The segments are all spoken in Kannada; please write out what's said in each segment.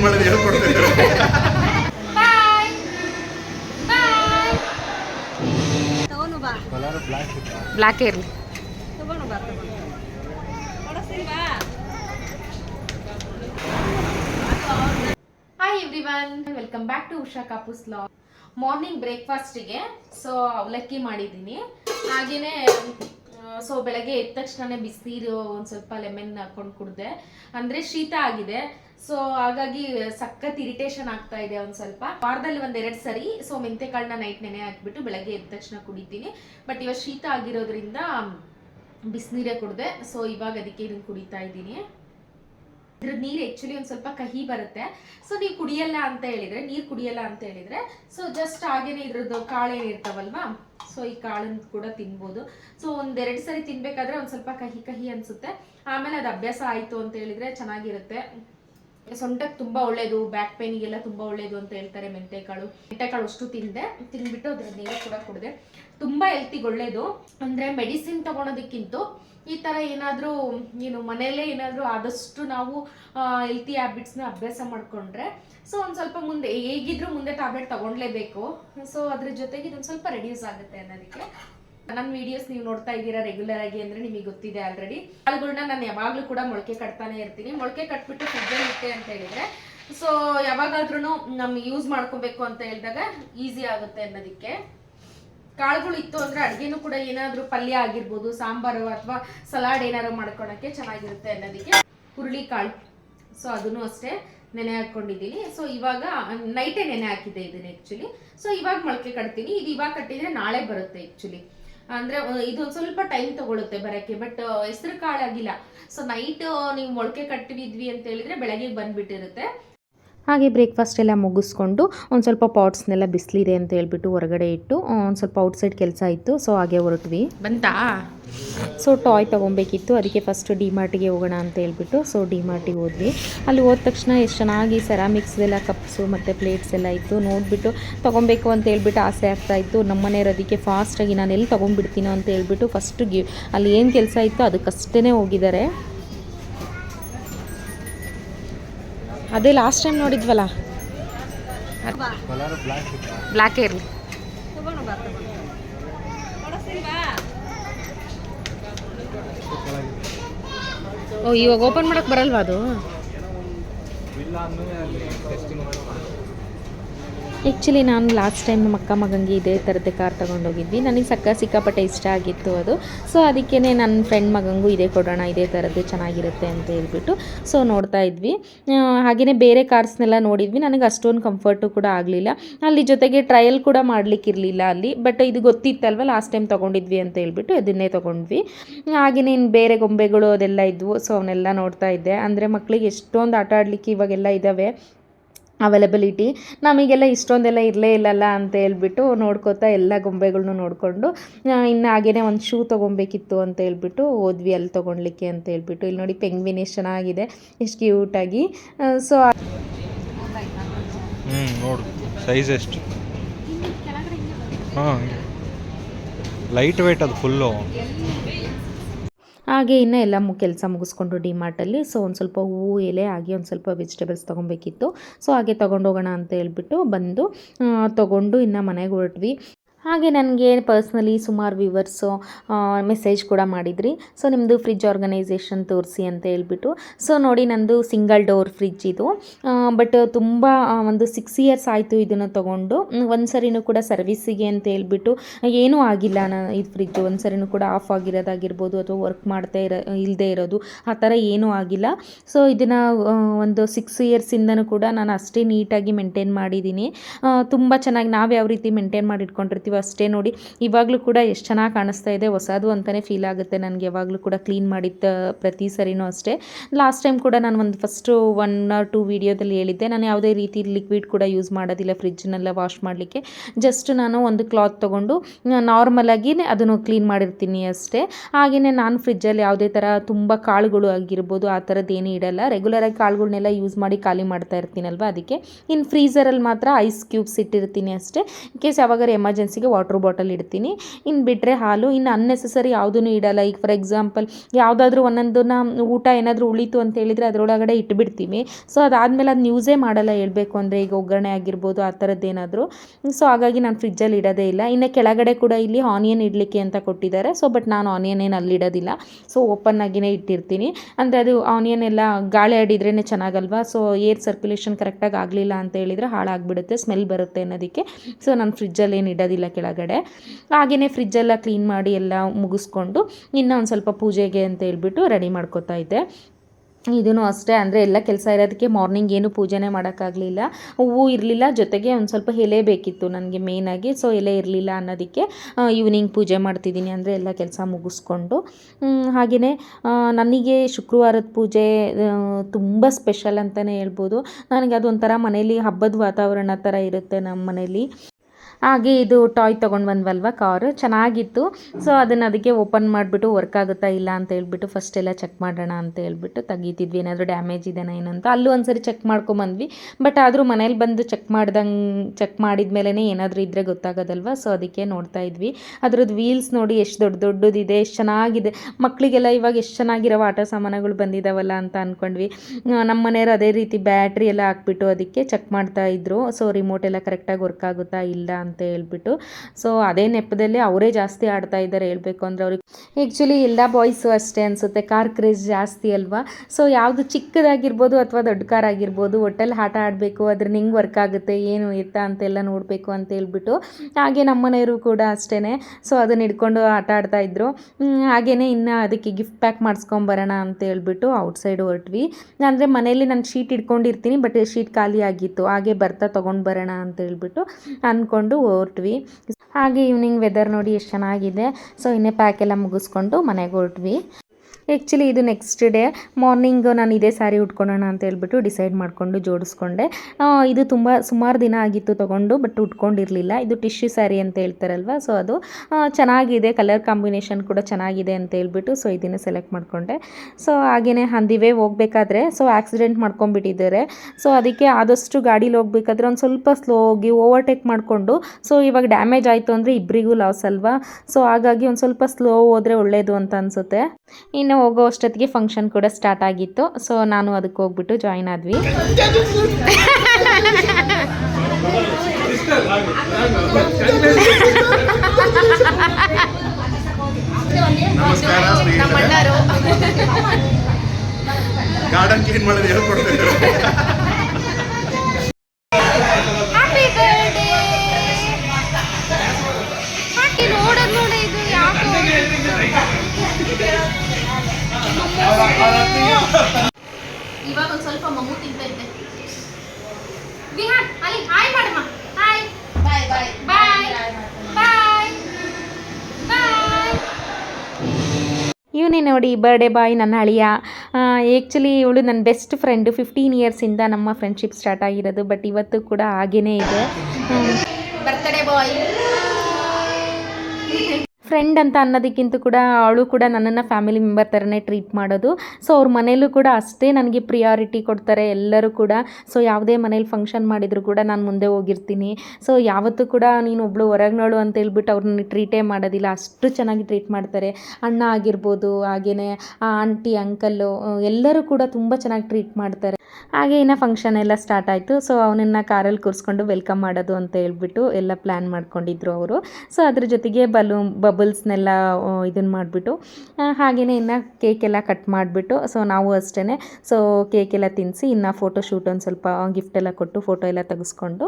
ಕ್ಲೀನ್ ಮಾಡೋದು ಹೇಳ್ಕೊಡ್ತೇನೆ ಬ್ಲಾಕ್ ಬ್ಲ್ಯಾಕೇ ಇರಲಿ. ಹಾಯ್ ಬಾ ಒನ್ ವೆಲ್ಕಮ್ ಬ್ಯಾಕ್ ಟು ಉಷಾ ಕಾಪೂಸ್ ಲಾ ಮಾರ್ನಿಂಗ್ ಬ್ರೇಕ್ಫಾಸ್ಟಿಗೆ ಸೊ ಅವಲಕ್ಕಿ ಮಾಡಿದ್ದೀನಿ. ಹಾಗೆಯೇ ಸೊ ಬೆಳಗ್ಗೆ ಎದ್ದ ತಕ್ಷಣ ಬಿಸಿನೀರು ಒಂದು ಸ್ವಲ್ಪ ಲೆಮನ್ ಹಾಕೊಂಡು ಕುಡಿದೆ. ಅಂದರೆ ಶೀತ ಆಗಿದೆ. ಸೊ ಹಾಗಾಗಿ ಸಖತ್ ಇರಿಟೇಷನ್ ಆಗ್ತಾ ಇದೆ ಒಂದು ಸ್ವಲ್ಪ. ವಾರದಲ್ಲಿ ಒಂದ್ ಎರಡ್ ಸರಿ. ಸೊ ಮೆಂತೆಕಾಳನ್ನ ನೈಟ್ ನೆನೆ ಹಾಕ್ಬಿಟ್ಟು ಬೆಳಗ್ಗೆ ಎದ್ದ ತಕ್ಷಣ ಕುಡಿತೀನಿ. ಬಟ್ ಇವಾಗ ಶೀತ ಆಗಿರೋದ್ರಿಂದ ಬಿಸಿನೀರೇ ಕುಡಿದೆ. ಸೊ ಇವಾಗ ಅದಕ್ಕೆ ಇದನ್ನ ಕುಡಿತಾ ಇದ್ದೀನಿ. ಇದ್ರ ನೀರು ಆಕ್ಚುಲಿ ಒಂದು ಸ್ವಲ್ಪ ಕಹಿ ಬರುತ್ತೆ. ಸೊ ನೀವು ಕುಡಿಯಲ್ಲ ಅಂತ ಹೇಳಿದ್ರೆ, ನೀರು ಕುಡಿಯಲ್ಲ ಅಂತ ಹೇಳಿದ್ರೆ ಸೊ ಜಸ್ಟ್ ಹಾಗೇನೆ ಇದ್ರದ್ದು ಕಾಳು ಏನಿರ್ತಾವಲ್ವಾ ಸೊ ಈ ಕಾಳನ್ನು ಕೂಡ ತಿನ್ಬೋದು. ಸೊ ಒಂದೆರಡು ಸರಿ ತಿನ್ಬೇಕಾದ್ರೆ ಒಂದು ಸ್ವಲ್ಪ ಕಹಿ ಕಹಿ ಅನ್ಸುತ್ತೆ. ಆಮೇಲೆ ಅದು ಅಭ್ಯಾಸ ಆಯಿತು ಅಂತ ಹೇಳಿದ್ರೆ ಚೆನ್ನಾಗಿರುತ್ತೆ. ಸೊಂಟಕ್ಕೆ ತುಂಬಾ ಒಳ್ಳೇದು ಬ್ಯಾಕ್ ಪೈನಿಗೆಲ್ಲ ತುಂಬಾ ಒಳ್ಳೇದು ಅಂತ ಹೇಳ್ತಾರೆ ಮೆಂತೆಕಾಳು. ಮೆಂತೆಕಾಳು ಅಷ್ಟು ತಿಂದೆ, ತಿಂದ್ಬಿಟ್ಟು ಅದ್ರ ನೀರು ಕೂಡ ಕುಡಿದೆ. ತುಂಬಾ ಹೆಲ್ತಿಗೆ ಒಳ್ಳೇದು. ಅಂದ್ರೆ ಮೆಡಿಸಿನ್ ತಗೊಳೋದಕ್ಕಿಂತ ಈ ತರ ಏನಾದ್ರೂ, ಏನು ಮನೆಯಲ್ಲೇ ಏನಾದ್ರೂ ಆದಷ್ಟು ನಾವು ಹೆಲ್ತಿ ಹ್ಯಾಬಿಟ್ಸ್ನ ಅಭ್ಯಾಸ ಮಾಡ್ಕೊಂಡ್ರೆ ಸೊ ಒಂದು ಸ್ವಲ್ಪ ಮುಂದೆ ಹೇಗಿದ್ರು ಮುಂದೆ ಟ್ಯಾಬ್ಲೆಟ್ ತಗೊಂಡ್ಲೇಬೇಕು. ಸೊ ಅದ್ರ ಜೊತೆಗೆ ಇದೊಂದು ಸ್ವಲ್ಪ ರೆಡ್ಯೂಸ್ ಆಗುತ್ತೆ ಅನ್ನೋದಕ್ಕೆ ನನ್ನ ವಿಡಿಯೋಸ್ ನೀವು ನೋಡ್ತಾ ಇದ್ದೀರಾ ರೆಗ್ಯುಲರ್ ಆಗಿ ಅಂದ್ರೆ ನಿಮಗೆ ಗೊತ್ತಿದೆ ಆಲ್ರೆಡಿ ಕಾಳುಗಳನ್ನ ನಾನು ಯಾವಾಗಲೂ ಕೂಡ ಮೊಳಕೆ ಕಟ್ತಾನೆ ಇರ್ತೀನಿ. ಮೊಳಕೆ ಕಟ್ಬಿಟ್ಟು ಫ್ರಿಜ್ಜಲ್ಲಿ ಇಟ್ಟೆ ಅಂತ ಹೇಳಿದ್ರೆ ಸೊ ಯಾವಾಗಾದ್ರೂ ನಮ್ಗೆ ಯೂಸ್ ಮಾಡ್ಕೋಬೇಕು ಅಂತ ಹೇಳಿದಾಗ ಈಸಿ ಆಗುತ್ತೆ ಅನ್ನೋದಕ್ಕೆ. ಕಾಳುಗಳು ಇತ್ತು ಅಂದ್ರೆ ಅಡುಗೆನೂ ಕೂಡ ಏನಾದ್ರೂ ಪಲ್ಯ ಆಗಿರ್ಬೋದು, ಸಾಂಬಾರು ಅಥವಾ ಸಲಾಡ್ ಏನಾದ್ರು ಮಾಡ್ಕೊಳಕ್ಕೆ ಚೆನ್ನಾಗಿರುತ್ತೆ ಅನ್ನೋದಕ್ಕೆ ಹುರುಳಿ ಕಾಳು. ಸೊ ಅದನ್ನು ಅಷ್ಟೇ ನೆನೆ ಹಾಕೊಂಡಿದ್ದೀನಿ. ಸೊ ಇವಾಗ, ನೈಟೇ ನೆನೆ ಹಾಕಿದ್ದೆ ಇದನ್ನ ಆ್ಯಕ್ಚುಲಿ ಸೊ ಇವಾಗ ಮೊಳಕೆ ಕಟ್ತೀನಿ. ಇದು ಇವಾಗ ಕಟ್ಟಿದ್ರೆ ನಾಳೆ ಬರುತ್ತೆ ಆ್ಯಕ್ಚುಲಿ ಅಂದ್ರೆ ಅಹ್, ಇದು ಒಂದ್ ಸ್ವಲ್ಪ ಟೈಮ್ ತಗೊಳುತ್ತೆ ಬರಕ್ಕೆ ಬಟ್ ಹೆಸರು ಕಾಳಾಗಿಲ್ಲ. ಸೊ ನೈಟ್ ನೀವು ಮೊಳಕೆ ಕಟ್ಟಿದ್ವಿ ಅಂತ ಹೇಳಿದ್ರೆ ಬೆಳಗ್ಗೆ ಬಂದ್ಬಿಟ್ಟಿರುತ್ತೆ. ಹಾಗೆ ಬ್ರೇಕ್ಫಾಸ್ಟ್ ಎಲ್ಲ ಮುಗಿಸ್ಕೊಂಡು ಒಂದು ಸ್ವಲ್ಪ ಪಾಟ್ಸ್ನೆಲ್ಲ ಬಿಸಿಲಿದೆ ಅಂತ ಹೇಳ್ಬಿಟ್ಟು ಹೊರಗಡೆ ಇಟ್ಟು ಒಂದು ಸ್ವಲ್ಪ ಔಟ್ಸೈಡ್ ಕೆಲಸ ಇತ್ತು ಸೊ ಹಾಗೆ ಹೊರಟ್ವಿ. ಬಂತಾ? ಸೊ ಟಾಯ್ ತೊಗೊಬೇಕಿತ್ತು ಅದಕ್ಕೆ ಫಸ್ಟು ಡಿ ಮಾರ್ಟಿಗೆ ಹೋಗೋಣ ಅಂತ ಹೇಳ್ಬಿಟ್ಟು ಸೊ ಡಿ ಮಾರ್ಟಿಗೆ ಹೋದ್ವಿ. ಅಲ್ಲಿ ಹೋದ ತಕ್ಷಣ ಎಷ್ಟು ಚೆನ್ನಾಗಿ ಸೆರಾಮಿಕ್ಸ್ ಎಲ್ಲ ಕಪ್ಸು ಮತ್ತು ಪ್ಲೇಟ್ಸ್ ಎಲ್ಲ ಇತ್ತು ನೋಡಿಬಿಟ್ಟು ತೊಗೊಬೇಕು ಅಂತ ಹೇಳ್ಬಿಟ್ಟು ಆಸೆ ಆಗ್ತಾ ಇತ್ತು. ನಮ್ಮನೆಯವ್ರು ಅದಕ್ಕೆ ಫಾಸ್ಟಾಗಿ ನಾನು ಎಲ್ಲಿ ತೊಗೊಂಡ್ಬಿಡ್ತೀನೋ ಅಂತ ಹೇಳ್ಬಿಟ್ಟು ಫಸ್ಟು ಗಿ ಅಲ್ಲಿ ಏನು ಕೆಲಸ ಇತ್ತು ಅದಕ್ಕಷ್ಟೇ ಹೋಗಿದ್ದಾರೆ. ಅದೇ ಲಾಸ್ಟ್ ಟೈಮ್ ನೋಡಿದ್ವಲ್ಲ. ಬ್ಲ್ಯಾಕ್ ಇರಲಿ. ಓ ಇವಾಗ ಓಪನ್ ಮಾಡಕ್ ಬರಲ್ವಾ ಅದು? ಆ್ಯಕ್ಚುಲಿ ನಾನು ಲಾಸ್ಟ್ ಟೈಮ್ ನಮ್ಮ ಅಕ್ಕ ಮಗಂಗೆ ಇದೇ ಥರದ್ದೇ ಕಾರ್ ತೊಗೊಂಡೋಗಿದ್ವಿ. ನನಗೆ ಸಕ್ಕ ಸಿಕ್ಕಾಪಟ್ಟೆ ಇಷ್ಟ ಆಗಿತ್ತು ಅದು. ಸೊ ಅದಕ್ಕೇ ನನ್ನ ಫ್ರೆಂಡ್ ಮಗಂಗೂ ಇದೇ ಕೊಡೋಣ, ಇದೇ ಥರದ್ದು ಚೆನ್ನಾಗಿರುತ್ತೆ ಅಂತ ಹೇಳ್ಬಿಟ್ಟು ಸೊ ನೋಡ್ತಾ ಇದ್ವಿ. ಹಾಗೆಯೇ ಬೇರೆ ಕಾರ್ಸ್ನೆಲ್ಲ ನೋಡಿದ್ವಿ. ನನಗೆ ಅಷ್ಟೊಂದು ಕಂಫರ್ಟು ಕೂಡ ಆಗಲಿಲ್ಲ. ಅಲ್ಲಿ ಜೊತೆಗೆ ಟ್ರಯಲ್ ಕೂಡ ಮಾಡಲಿಕ್ಕಿರಲಿಲ್ಲ ಅಲ್ಲಿ. ಬಟ್ ಇದು ಗೊತ್ತಿತ್ತಲ್ವ ಲಾಸ್ಟ್ ಟೈಮ್ ತೊಗೊಂಡಿದ್ವಿ ಅಂತ ಹೇಳ್ಬಿಟ್ಟು ಅದನ್ನೇ ತೊಗೊಂಡ್ವಿ. ಹಾಗೆಯೇ ಇನ್ನು ಬೇರೆ ಗೊಂಬೆಗಳು ಅದೆಲ್ಲ ಇದ್ವು. ಸೊ ಅವನ್ನೆಲ್ಲ ನೋಡ್ತಾ ಇದ್ದೆ. ಅಂದರೆ ಮಕ್ಕಳಿಗೆ ಎಷ್ಟೊಂದು ಆಟ ಆಡಲಿಕ್ಕೆ ಇವಾಗೆಲ್ಲ ಇದ್ದಾವೆ ಅವೈಲಬಿಲಿಟಿ ನಮಗೆಲ್ಲ ಇಷ್ಟೊಂದೆಲ್ಲ ಇರಲೇ ಇಲ್ಲಲ್ಲ ಅಂತ ಹೇಳ್ಬಿಟ್ಟು ನೋಡ್ಕೋತಾ ಎಲ್ಲ ಗೊಂಬೆಗಳನ್ನೂ ನೋಡಿಕೊಂಡು ಇನ್ನು ಹಾಗೆಯೇ ಒಂದು ಶೂ ತೊಗೊಬೇಕಿತ್ತು ಅಂತ ಹೇಳ್ಬಿಟ್ಟು ಹೋದ್ವಿ ಅಲ್ಲಿ ತೊಗೊಳ್ಲಿಕ್ಕೆ ಅಂತ ಹೇಳ್ಬಿಟ್ಟು. ಇಲ್ಲಿ ನೋಡಿ ಪೆಂಗ್ವಿನ್ ಎಷ್ಟು ಚೆನ್ನಾಗಿದೆ, ಎಷ್ಟು ಕ್ಯೂಟಾಗಿ ಸೊ ನೋಡು ಸೈಜ್ ಎಷ್ಟು? ಲೈಟ್ ವೆಯ್ಟ್ ಅದು ಫುಲ್ಲು ಹಾಗೆ ಇನ್ನು ಎಲ್ಲ ಮು, ಕೆಲಸ ಮುಗಿಸ್ಕೊಂಡು ಡಿ ಮಾರ್ಟಲ್ಲಿ ಸೊ, ಒಂದು ಸ್ವಲ್ಪ ಹೂವು, ಎಲೆ ಹಾಗೆ ಒಂದು ಸ್ವಲ್ಪ ವೆಜಿಟೇಬಲ್ಸ್ ತೊಗೊಬೇಕಿತ್ತು. ಸೊ, ಹಾಗೆ ತೊಗೊಂಡೋಗೋಣ ಅಂತ ಹೇಳ್ಬಿಟ್ಟು ಬಂದು ತೊಗೊಂಡು ಇನ್ನು ಮನೆಗೆ ಹೊರಟ್ವಿ. ಹಾಗೆ ನನಗೆ ಪರ್ಸ್ನಲಿ ಸುಮಾರು ವಿವರ್ಸು ಮೆಸೇಜ್ ಕೂಡ ಮಾಡಿದ್ರಿ. ಸೊ ನಿಮ್ಮದು ಫ್ರಿಜ್ ಆರ್ಗನೈಸೇಷನ್ ತೋರಿಸಿ ಅಂತ ಹೇಳ್ಬಿಟ್ಟು. ಸೊ, ನೋಡಿ ನಂದು ಸಿಂಗಲ್ ಡೋರ್ ಫ್ರಿಜ್ ಇದು. ಬಟ್ ತುಂಬ ಒಂದು ಸಿಕ್ಸ್ ಇಯರ್ಸ್ ಆಯಿತು ಇದನ್ನು ತೊಗೊಂಡು. ಒಂದು ಸರಿನೂ ಕೂಡ ಸರ್ವಿಸ್ಸಿಗೆ ಅಂತ ಹೇಳ್ಬಿಟ್ಟು, ಏನೂ ಆಗಿಲ್ಲ ನಾನು ಈ ಫ್ರಿಜ್ಜು ಒಂದು ಸರಿನೂ ಕೂಡ ಆಫ್ ಆಗಿರೋದಾಗಿರ್ಬೋದು ಅಥವಾ ವರ್ಕ್ ಮಾಡ್ತಾ ಇರೋ ಇಲ್ಲದೆ ಇರೋದು, ಆ ಥರ ಏನೂ ಆಗಿಲ್ಲ. ಸೊ, ಇದನ್ನು ಒಂದು ಸಿಕ್ಸ್ ಇಯರ್ಸಿಂದನೂ ಕೂಡ ನಾನು ಅಷ್ಟೇ ನೀಟಾಗಿ ಮೇಂಟೈನ್ ಮಾಡಿದ್ದೀನಿ. ತುಂಬ ಚೆನ್ನಾಗಿ ನಾವು ಯಾವ ರೀತಿ ಮೇಂಟೈನ್ ಮಾಡಿ ಇಟ್ಕೊಂಡಿರ್ತೀವಿ ಅಷ್ಟೇ ನೋಡಿ, ಇವಾಗಲೂ ಕೂಡ ಎಷ್ಟು ಚೆನ್ನಾಗಿ ಕಾಣಿಸ್ತಾ ಇದೆ, ಹೊಸದು ಅಂತಲೇ ಫೀಲ್ ಆಗುತ್ತೆ ನನಗೆ, ಯಾವಾಗಲೂ ಕೂಡ ಕ್ಲೀನ್ ಮಾಡಿದ್ದ ಪ್ರತಿ ಸರಿನೂ ಅಷ್ಟೇ. ಲಾಸ್ಟ್ ಟೈಮ್ ಕೂಡ ನಾನು ಒಂದು ಫಸ್ಟು ಒನ್ ಆರ್ ಟೂ ವೀಡಿಯೋದಲ್ಲಿ ಹೇಳಿದ್ದೆ, ನಾನು ಯಾವುದೇ ರೀತಿ ಲಿಕ್ವಿಡ್ ಕೂಡ ಯೂಸ್ ಮಾಡೋದಿಲ್ಲ ಫ್ರಿಜ್ನೆಲ್ಲ ವಾಶ್ ಮಾಡಲಿಕ್ಕೆ. ಜಸ್ಟ್ ನಾನು ಒಂದು ಕ್ಲಾತ್ ತೊಗೊಂಡು ನಾರ್ಮಲಾಗಿ ಅದನ್ನು ಕ್ಲೀನ್ ಮಾಡಿರ್ತೀನಿ ಅಷ್ಟೇ. ಹಾಗೆಯೇ ನಾನು ಫ್ರಿಜ್ಜಲ್ಲಿ ಯಾವುದೇ ಥರ ತುಂಬ ಕಾಳುಗಳು ಆಗಿರ್ಬೋದು, ಆ ಥರದ್ದು ಏನೂ ಇಡಲ್ಲ. ರೆಗ್ಯುಲರಾಗಿ ಕಾಳುಗಳನ್ನೆಲ್ಲ ಯೂಸ್ ಮಾಡಿ ಖಾಲಿ ಮಾಡ್ತಾ ಇರ್ತೀನಲ್ವ ಅದಕ್ಕೆ. ಇನ್ನು ಫ್ರೀಸರಲ್ಲಿ ಮಾತ್ರ ಐಸ್ ಕ್ಯೂಬ್ಸ್ ಇಟ್ಟಿರ್ತೀನಿ ಅಷ್ಟೇ. ಇನ್ ಕೇಸ್ ಯಾವಾಗಾರು ಎಮರ್ಜೆನ್ಸಿ ಪರ್ಪಸ್ಸಿಗೆ ವಾಟರ್ ಬಾಟಲ್ ಇಡ್ತೀನಿ. ಇನ್ನು ಬಿಟ್ಟರೆ ಹಾಲು ಇನ್ನು ಅನ್ನೆಸೆಸರಿ ಯಾವುದೂ ಇಡಲ್ಲ. ಈಗ ಫಾರ್ ಎಕ್ಸಾಂಪಲ್ ಯಾವುದಾದ್ರೂ ಒಂದೊಂದನ್ನ ಊಟ ಏನಾದರೂ ಉಳಿತು ಅಂತ ಹೇಳಿದರೆ ಅದರೊಳಗಡೆ ಇಟ್ಬಿಡ್ತೀವಿ. ಸೊ ಅದಾದಮೇಲೆ ಅದನ್ನ ಯೂಸೇ ಮಾಡಲ್ಲ ಹೇಳಬೇಕು ಅಂದರೆ ಈಗ ಒಗ್ಗರಣೆ ಆಗಿರ್ಬೋದು, ಆ ಥರದ್ದೇನಾದರೂ ಸೊ ಹಾಗಾಗಿ ನಾನು ಫ್ರಿಜ್ಜಲ್ಲಿ ಇಡೋದೇ ಇಲ್ಲ. ಇನ್ನು ಕೆಳಗಡೆ ಕೂಡ ಇಲ್ಲಿ ಆನಿಯನ್ ಇಡಲಿಕ್ಕೆ ಅಂತ ಕೊಟ್ಟಿದ್ದಾರೆ. ಸೊ ಬಟ್ ನಾನು ಆನಿಯನ್ ಏನು ಅಲ್ಲಿ ಇಡೋದಿಲ್ಲ. ಸೊ ಓಪನ್ ಆಗಿನೇ ಇಟ್ಟಿರ್ತೀನಿ. ಅಂದರೆ ಅದು ಆನಿಯನ್ ಎಲ್ಲ ಗಾಳಿ ಆಡಿದ್ರೇ ಚೆನ್ನಾಗಲ್ವಾ? ಸೊ ಏರ್ ಸರ್ಕ್ಯುಲೇಷನ್ ಕರೆಕ್ಟಾಗಿ ಆಗಲಿಲ್ಲ ಅಂತ ಹೇಳಿದರೆ ಹಾಳಾಗಿಬಿಡುತ್ತೆ ಸ್ಮೆಲ್ ಬರುತ್ತೆ ಅನ್ನೋದಕ್ಕೆ. ಸೊ ನಾನು ಫ್ರಿಜ್ಜಲ್ಲಿ ಏನು ಇಡೋದಿಲ್ಲ. ಕೆಳಗಡೆ. ಹಾಗೆಯೇ ಫ್ರಿಜ್ಜೆಲ್ಲ ಕ್ಲೀನ್ ಮಾಡಿ ಎಲ್ಲ ಮುಗಿಸ್ಕೊಂಡು ಇನ್ನೂ ಒಂದು ಸ್ವಲ್ಪ ಪೂಜೆಗೆ ಅಂತ ಹೇಳ್ಬಿಟ್ಟು ರೆಡಿ ಮಾಡ್ಕೋತಾ ಇದ್ದೆ. ಇದೂ ಅಷ್ಟೇ, ಅಂದರೆ ಎಲ್ಲ ಕೆಲಸ ಇರೋದಕ್ಕೆ ಮಾರ್ನಿಂಗ್ ಏನು ಪೂಜೆನೇ ಮಾಡೋಕ್ಕಾಗಲಿಲ್ಲ. ಹೂವು ಇರಲಿಲ್ಲ, ಜೊತೆಗೆ ಒಂದು ಸ್ವಲ್ಪ ಎಲೆ ಬೇಕಿತ್ತು ನನಗೆ ಮೇಯ್ನಾಗಿ ಸೊ ಎಲೆ ಇರಲಿಲ್ಲ ಅನ್ನೋದಕ್ಕೆ ಈವ್ನಿಂಗ್ ಪೂಜೆ ಮಾಡ್ತಿದ್ದೀನಿ ಅಂದರೆ ಎಲ್ಲ ಕೆಲಸ ಮುಗಿಸ್ಕೊಂಡು. ಹಾಗೆಯೇ ನನಗೆ ಶುಕ್ರವಾರದ ಪೂಜೆ ತುಂಬ ಸ್ಪೆಷಲ್ ಅಂತಲೇ ಹೇಳ್ಬೋದು. ನನಗೆ ಅದೊಂಥರ ಮನೇಲಿ ಹಬ್ಬದ ವಾತಾವರಣ ಥರ ಇರುತ್ತೆ ನಮ್ಮ ಮನೇಲಿ ಹಾಗೆ ಇದು ಟಾಯ್ ತೊಗೊಂಡು ಬಂದ್ವಲ್ವ ಕಾರು? ಚೆನ್ನಾಗಿತ್ತು. ಸೊ ಅದನ್ನು ಅದಕ್ಕೆ ಓಪನ್ ಮಾಡಿಬಿಟ್ಟು ವರ್ಕ್ ಆಗುತ್ತಾ ಇಲ್ಲ ಅಂತ ಹೇಳ್ಬಿಟ್ಟು ಫಸ್ಟ್ ಎಲ್ಲ ಚೆಕ್ ಮಾಡೋಣ ಅಂತ ಹೇಳ್ಬಿಟ್ಟು ತೆಗಿತಿದ್ವಿ. ಏನಾದರೂ ಡ್ಯಾಮೇಜ್ ಇದೆಯಾ ಏನು ಅಂತ. ಅಲ್ಲೂ ಒಂದ್ಸರಿ ಚೆಕ್ ಮಾಡ್ಕೊಂಬಂದ್ವಿ. ಬಟ್ ಆದರೂ ಮನೇಲಿ ಬಂದು ಚೆಕ್ ಮಾಡ್ದಂಗೆ ಚೆಕ್ ಮಾಡಿದ ಮೇಲೇ ಏನಾದರೂ ಇದ್ದರೆ ಗೊತ್ತಾಗೋದಲ್ವ? ಸೊ ಅದಕ್ಕೆ ನೋಡ್ತಾ ಇದ್ವಿ. ಅದ್ರದ್ದು ವೀಲ್ಸ್ ನೋಡಿ ಎಷ್ಟು ದೊಡ್ಡ ದೊಡ್ಡದಿದೆ, ಎಷ್ಟು ಚೆನ್ನಾಗಿದೆ. ಮಕ್ಕಳಿಗೆಲ್ಲ ಇವಾಗ ಎಷ್ಟು ಚೆನ್ನಾಗಿರೋ ಆಟ ಸಾಮಾನುಗಳು ಬಂದಿದ್ದಾವಲ್ಲ ಅಂತ ಅಂದ್ಕೊಂಡ್ವಿ ನಮ್ಮ ಮನೆಯವರು ಅದೇ ರೀತಿ ಬ್ಯಾಟ್ರಿ ಎಲ್ಲ ಹಾಕ್ಬಿಟ್ಟು ಅದಕ್ಕೆ ಚೆಕ್ ಮಾಡ್ತಾ ಇದ್ರು. ಸೊ ರಿಮೋಟ್ ಎಲ್ಲ ಕರೆಕ್ಟಾಗಿ ವರ್ಕ್ ಆಗುತ್ತಾ ಇಲ್ಲ ಅಂತ ಹೇಳ್ಬಿಟ್ಟು. ಸೊ ಅದೇ ನೆಪದಲ್ಲಿ ಅವರೇ ಜಾಸ್ತಿ ಆಡ್ತಾ ಇದ್ದಾರೆ ಹೇಳಬೇಕು ಅಂದರೆ ಅವ್ರಿಗೆ. ಆ್ಯಕ್ಚುಲಿ ಎಲ್ಲ ಬಾಯ್ಸು ಅಷ್ಟೇ ಅನಿಸುತ್ತೆ. ಕಾರ್ ಕ್ರೇಜ್ ಜಾಸ್ತಿ ಅಲ್ವಾ? ಸೊ ಯಾವುದು ಚಿಕ್ಕದಾಗಿರ್ಬೋದು ಅಥವಾ ದೊಡ್ಡ ಕಾರ್ ಆಗಿರ್ಬೋದು, ಒಟ್ಟಲ್ಲಿ ಆಟ ಆಡಬೇಕು ಅದ್ರ ನಿಂಗೆ ವರ್ಕ್ ಆಗುತ್ತೆ, ಏನು ಎತ್ತ ಅಂತೆಲ್ಲ ನೋಡಬೇಕು ಅಂತ ಹೇಳ್ಬಿಟ್ಟು. ಹಾಗೆ ನಮ್ಮ ಮನೆಯವರು ಕೂಡ ಅಷ್ಟೇ ಸೊ ಅದನ್ನ ಹಿಡ್ಕೊಂಡು ಆಟ ಆಡ್ತಾ ಇದ್ರು. ಹಾಗೇ ಇನ್ನು ಅದಕ್ಕೆ ಗಿಫ್ಟ್ ಪ್ಯಾಕ್ ಮಾಡಿಸ್ಕೊಂಬರೋಣ ಅಂತ ಹೇಳ್ಬಿಟ್ಟು ಔಟ್ಸೈಡ್ ಹೊರಟ್ವಿ. ಅಂದರೆ ಮನೇಲಿ ನಾನು ಶೀಟ್ ಇಟ್ಕೊಂಡಿರ್ತೀನಿ ಬಟ್ ಶೀಟ್ ಖಾಲಿ ಆಗಿತ್ತು. ಹಾಗೆ ಬರ್ತಾ ತೊಗೊಂಡು ಬರೋಣ ಅಂತ ಹೇಳ್ಬಿಟ್ಟು ಅಂದ್ಕೊಂಡು ಹೊರಟ್ವಿ. ಹಾಗೆ ಈವ್ನಿಂಗ್ ವೆದರ್ ನೋಡಿ ಎಷ್ಟು ಚೆನ್ನಾಗಿದೆ. ಸೊ ಇನ್ನೇ ಪ್ಯಾಕೆಲ್ಲ ಮುಗಿಸ್ಕೊಂಡು ಮನೆಗೆ ಹೊರಟ್ವಿ. ಆ್ಯಕ್ಚುಲಿ ಇದು ನೆಕ್ಸ್ಟ್ ಡೇ ಮಾರ್ನಿಂಗ್ ನಾನು ಇದೇ ಸ್ಯಾರಿ ಉಟ್ಕೊಳ್ಳೋಣ ಅಂತ ಹೇಳ್ಬಿಟ್ಟು ಡಿಸೈಡ್ ಮಾಡಿಕೊಂಡು ಜೋಡಿಸ್ಕೊಂಡೆ. ಇದು ತುಂಬ ಸುಮಾರು ದಿನ ಆಗಿತ್ತು ತೊಗೊಂಡು ಬಟ್ ಉಟ್ಕೊಂಡಿರಲಿಲ್ಲ. ಇದು ಟಿಶ್ಯೂ ಸ್ಯಾರಿ ಅಂತ ಹೇಳ್ತಾರಲ್ವ ಸೊ ಅದು ಚೆನ್ನಾಗಿದೆ. ಕಲರ್ ಕಾಂಬಿನೇಷನ್ ಕೂಡ ಚೆನ್ನಾಗಿದೆ ಅಂತ ಹೇಳ್ಬಿಟ್ಟು ಸೊ ಇದನ್ನು ಸೆಲೆಕ್ಟ್ ಮಾಡಿಕೊಂಡೆ. ಸೊ ಹಾಗೆಯೇ ಹಂದಿವೆ ಹೋಗಬೇಕಾದ್ರೆ ಸೊ ಆಕ್ಸಿಡೆಂಟ್ ಮಾಡ್ಕೊಂಡ್ಬಿಟ್ಟಿದ್ದಾರೆ. ಸೊ ಅದಕ್ಕೆ ಆದಷ್ಟು ಗಾಡೀಲಿ ಹೋಗ್ಬೇಕಾದ್ರೆ ಒಂದು ಸ್ವಲ್ಪ ಸ್ಲೋ ಹೋಗಿ ಓವರ್ಟೇಕ್ ಮಾಡಿಕೊಂಡು ಸೊ ಇವಾಗ ಡ್ಯಾಮೇಜ್ ಆಯಿತು ಅಂದರೆ ಇಬ್ಬರಿಗೂ ಲಾಸ್ ಅಲ್ವಾ? ಸೊ ಹಾಗಾಗಿ ಒಂದು ಸ್ವಲ್ಪ ಸ್ಲೋ ಹೋದರೆ ಒಳ್ಳೆಯದು ಅಂತ ಅನಿಸುತ್ತೆ. ಇನ್ನು ಹೋಗೋ ಅಷ್ಟೊತ್ತಿಗೆ ಫಂಕ್ಷನ್ ಕೂಡ ಸ್ಟಾರ್ಟ್ ಆಗಿತ್ತು. ಸೊ ನಾನು ಅದಕ್ಕೆ ಹೋಗ್ಬಿಟ್ಟು ಜಾಯ್ನ್ ಆದ್ವಿ. ಗಾರ್ಡನ್ ಕ್ಲೀನ್ ಮಾಡೋದು ಹೇಳ್ಕೊಡ್ತಿದ್ರು ಇವಾಗ ಒಂದು ಸ್ವಲ್ಪ ಮಗು ತಿಂತೈತೆ ವಿಹಾನ್ ಅಲ್ಲಿ ಹಾಯ್ ಮಾಡಮ್ಮ. Hi. Bye bye. Bye. Bye. Bye. ಇವನೇ ನೋಡಿ ಬರ್ಡೇ ಬಾಯ್ ನನ್ನ ಅಳಿಯ. ಆ್ಯಕ್ಚುಲಿ ಇವಳು ನನ್ನ ಬೆಸ್ಟ್ ಫ್ರೆಂಡು ಫಿಫ್ಟೀನ್ ಇಯರ್ಸಿಂದ ನಮ್ಮ ಫ್ರೆಂಡ್ಶಿಪ್ ಸ್ಟಾರ್ಟ್ ಆಗಿರೋದು ಬಟ್ ಇವತ್ತು ಕೂಡ ಹಾಗೇ ಇದೆ. ಬರ್ತ್ಡೇ ಬಾಯ್ ಫ್ರೆಂಡ್ ಅಂತ ಅನ್ನೋದಕ್ಕಿಂತ ಕೂಡ ಅವಳು ಕೂಡ ನನ್ನನ್ನು ಫ್ಯಾಮಿಲಿ ಮೆಂಬರ್ ಥರನೇ ಟ್ರೀಟ್ ಮಾಡೋದು. ಸೊ ಅವ್ರ ಮನೇಲೂ ಕೂಡ ಅಷ್ಟೇ ನನಗೆ ಪ್ರಿಯಾರಿಟಿ ಕೊಡ್ತಾರೆ ಎಲ್ಲರೂ ಕೂಡ. ಸೊ ಯಾವುದೇ ಮನೇಲಿ ಫಂಕ್ಷನ್ ಮಾಡಿದರೂ ಕೂಡ ನಾನು ಮುಂದೆ ಹೋಗಿರ್ತೀನಿ. ಸೊ ಯಾವತ್ತೂ ಕೂಡ ನೀನು ಒಬ್ಳು ಹೊರಗ್ನೋಳು ಅಂತ ಹೇಳ್ಬಿಟ್ಟು ಅವ್ರನ್ನ ಟ್ರೀಟೇ ಮಾಡೋದಿಲ್ಲ. ಅಷ್ಟು ಚೆನ್ನಾಗಿ ಟ್ರೀಟ್ ಮಾಡ್ತಾರೆ. ಅಣ್ಣ ಆಗಿರ್ಬೋದು ಹಾಗೆಯೇ ಆಂಟಿ ಅಂಕಲ್ಲು ಎಲ್ಲರೂ ಕೂಡ ತುಂಬ ಚೆನ್ನಾಗಿ ಟ್ರೀಟ್ ಮಾಡ್ತಾರೆ. ಹಾಗೆ ಇನ್ನು ಫಂಕ್ಷನ್ ಎಲ್ಲ ಸ್ಟಾರ್ಟ್ ಆಯಿತು. ಸೊ ಅವನನ್ನು ಕಾರಲ್ಲಿ ಕೂರಿಸ್ಕೊಂಡು ವೆಲ್ಕಮ್ ಮಾಡೋದು ಅಂತ ಹೇಳ್ಬಿಟ್ಟು ಎಲ್ಲ ಪ್ಲ್ಯಾನ್ ಮಾಡ್ಕೊಂಡಿದ್ರು ಅವರು. ಸೊ ಅದ್ರ ಜೊತೆಗೆ ಬಲೂನ್ ಬಬಲ್ಸ್ನೆಲ್ಲ ಇದನ್ನು ಮಾಡಿಬಿಟ್ಟು ಹಾಗೆಯೇ ಇನ್ನು ಕೇಕೆಲ್ಲ ಕಟ್ ಮಾಡಿಬಿಟ್ಟು, ಸೊ ನಾವು ಅಷ್ಟೇ ಸೊ ಕೇಕೆಲ್ಲ ತಿನ್ನಿಸಿ ಇನ್ನು ಫೋಟೋ ಶೂಟ್ ಒಂದು ಸ್ವಲ್ಪ ಗಿಫ್ಟ್ ಎಲ್ಲ ಕೊಟ್ಟು ಫೋಟೋ ಎಲ್ಲ ತೆಗೆಸ್ಕೊಂಡು,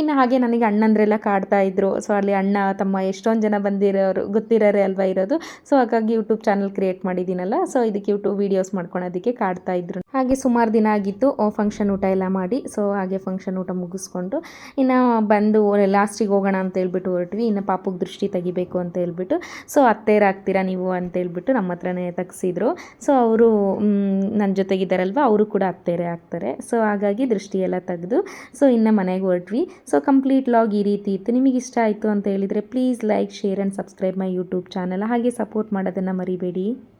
ಇನ್ನು ಹಾಗೆ ನನಗೆ ಅಣ್ಣಂದ್ರೆಲ್ಲ ಕಾಡ್ತಾ ಇದ್ರು, ಸೊ ಅಲ್ಲಿ ಅಣ್ಣ, ತಮ್ಮ ಎಷ್ಟೊಂದು ಜನ ಬಂದಿರೋರು, ಗೊತ್ತಿರೋರೆ ಅಲ್ವಾ ಇರೋದು, ಸೊ ಹಾಗಾಗಿ ಯೂಟ್ಯೂಬ್ ಚಾನಲ್ ಕ್ರಿಯೇಟ್ ಮಾಡಿದ್ದೀನಲ್ಲ, ಸೊ ಇದಕ್ಕೆ ಯೂಟ್ಯೂಬ್ ವೀಡಿಯೋಸ್ ಮಾಡ್ಕೊಳೋದಕ್ಕೆ ಕಾಡ್ತಾ ಇದ್ರು. ಹಾಗೆ ಸುಮಾರು ದಿನ ಆಗಿತ್ತು ಫಂಕ್ಷನ್ ಊಟ ಎಲ್ಲ ಮಾಡಿ, ಸೊ ಹಾಗೆ ಫಂಕ್ಷನ್ ಊಟ ಮುಗಿಸ್ಕೊಂಡು, ಇನ್ನು ಬಂದು ಲಾಸ್ಟಿಗೆ ಹೋಗೋಣ ಅಂತ ಹೇಳ್ಬಿಟ್ಟು ಹೊರಟ್ವಿ, ಇನ್ನು ಪಾಪಕ್ಕೆ ದೃಷ್ಟಿ ತೆಗಿಬೇಕು ಅಂತ ಹೇಳ್ಬಿಟ್ಟು ಸೊ ಅತ್ತೇರಾಗ್ತೀರಾ ನೀವು? ಅಂತ ಹೇಳ್ಬಿಟ್ಟು ನಮ್ಮ ಹತ್ರನೇ ತೆಗ್ಸಿದ್ರು. ಸೊ, ಅವರು ನನ್ನ ಜೊತೆಗಿದ್ದಾರಲ್ವ, ಅವರು ಕೂಡ ಅತ್ತೆಯರೇ ಆಗ್ತಾರೆ. ಸೊ, ಹಾಗಾಗಿ ದೃಷ್ಟಿಯೆಲ್ಲ ತೆಗೆದು, ಸೊ, ಇನ್ನು ಮನೆಗೆ ಹೊರಟ್ವಿ. ಸೊ, ಕಂಪ್ಲೀಟ್ ಲಾಗ್ ಈ ರೀತಿ ಇತ್ತು. ನಿಮಗೆ ಇಷ್ಟ ಆಯಿತು ಅಂತ ಹೇಳಿದರೆ, please like, share and subscribe my YouTube channel. ಹಾಗೆ ಸಪೋರ್ಟ್ ಮಾಡೋದನ್ನು ಮರಿಬೇಡಿ.